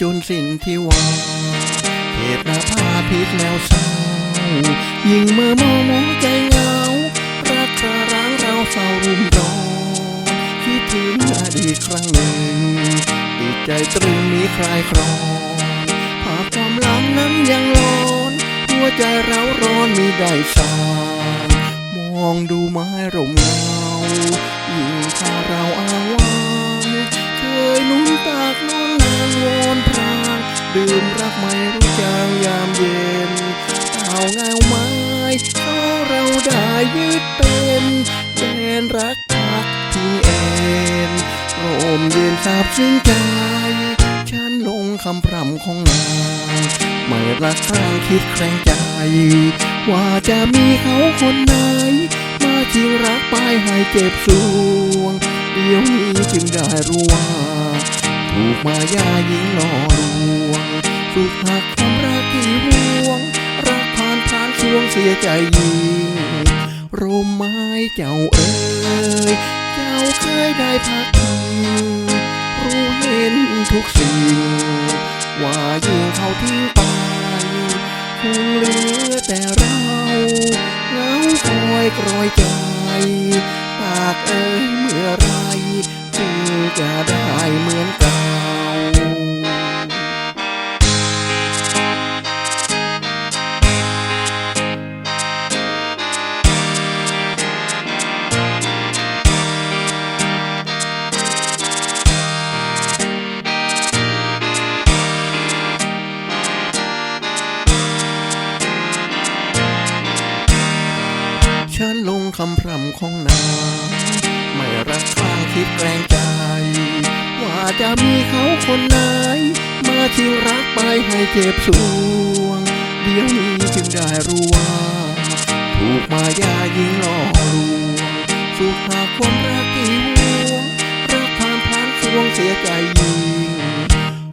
จนสิ้นที่หวางเหตุหน้าผาพิษแล้วเศร้ายิ่งเมื่อมองมองใจเหงา รักระร้างเราเศร้ารุมร้อนคิดถึงอดีตครั้งหนึ่งติดใจตรึงมีคลายครองภาพความหลังนั้นยังร้อน หัวใจเราร้อนมีได้สางมองดูไม้ร่มเงา ดื่มรักไม่รู้จางยามเย็นเต่าเงาไม้ก็เราได้ยึดเป็นแดนรักพักพิงเอ็นโรมเย็นสาบซึ้งใจ ฉันลงคำพร่ำของนางไม่รักครางคิดแคลงใจ ว่าจะมีเขาคนไหน มาชิงรักไปให้เจ็บสวง เดี๋ยวนี้จึงได้รู้ว่า ถูกมายายิงหล่อลวงสุดหักความรักที่หวง รักผ่านผ่านช่วงเสียใจยิงโรมไม้เจ้าเอ๋ยเจ้าเคยได้พักพิงรู้เห็นทุกสิ่ง ว่ายิงเขาทิ้งไปคงเหลือแต่เราเหงาคอยกรอยใจปากเอ้ยเมื่อไรจึงจะได้เหมือนก่า ฉันลงคำพร่ำของนางไม่รักข้างคิดแกล้งใจ ว่าจะมีเขาคนไหน มาชิงรักไปให้เจ็บสวง เดี๋ยวนี้จึงได้รู้ว่าถูกมายายิงหล่อลวงสุขหาความรักที่หวงรักผ่านผ่านช่วงเสียใจยิง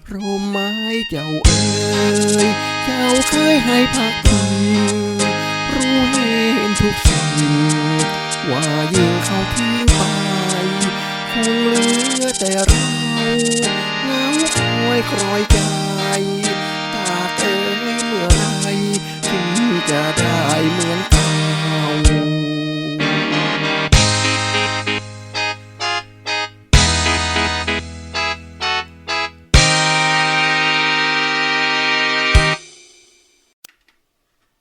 โรมไม้เจ้าเอ๋ยเจ้าเคยให้พักพิง ยิ่งเขาทิ้งไปคงเหลือแต่เราเงาคอยครอยใจ